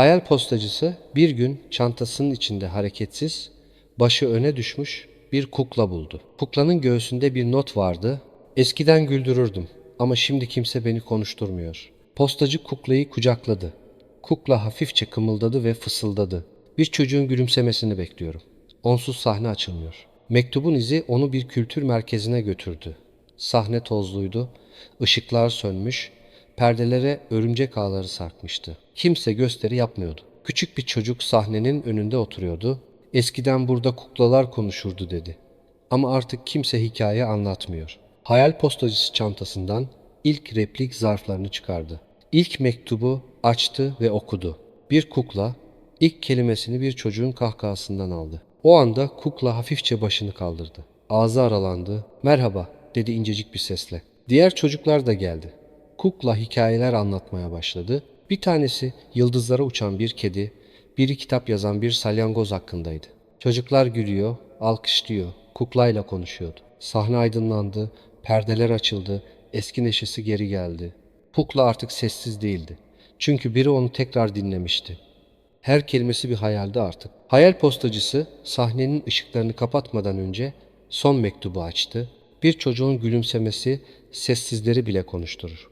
Hayal postacısı bir gün çantasının içinde hareketsiz, başı öne düşmüş bir kukla buldu. Kuklanın göğsünde bir not vardı. Eskiden güldürürdüm ama şimdi kimse beni konuşturmuyor. Postacı kuklayı kucakladı. Kukla hafifçe kımıldadı ve fısıldadı. Bir çocuğun gülümsemesini bekliyorum. Onsuz sahne açılmıyor. Mektubun izi onu bir kültür merkezine götürdü. Sahne tozluydu, ışıklar sönmüş, perdelere örümcek ağları sarkmıştı. Kimse gösteri yapmıyordu. Küçük bir çocuk sahnenin önünde oturuyordu. Eskiden burada kuklalar konuşurdu dedi. Ama artık kimse hikaye anlatmıyor. Hayal postacısı çantasından ilk replik zarflarını çıkardı. İlk mektubu açtı ve okudu. Bir kukla ilk kelimesini bir çocuğun kahkahasından aldı. O anda kukla hafifçe başını kaldırdı. Ağzı aralandı. Merhaba dedi incecik bir sesle. Diğer çocuklar da geldi. Kukla hikayeler anlatmaya başladı. Bir tanesi yıldızlara uçan bir kedi, biri kitap yazan bir salyangoz hakkındaydı. Çocuklar gülüyor, alkışlıyor, kuklayla konuşuyordu. Sahne aydınlandı, perdeler açıldı, eski neşesi geri geldi. Kukla artık sessiz değildi. Çünkü biri onu tekrar dinlemişti. Her kelimesi bir hayaldi artık. Hayal postacısı sahnenin ışıklarını kapatmadan önce son mektubu açtı. Bir çocuğun gülümsemesi sessizleri bile konuşturur.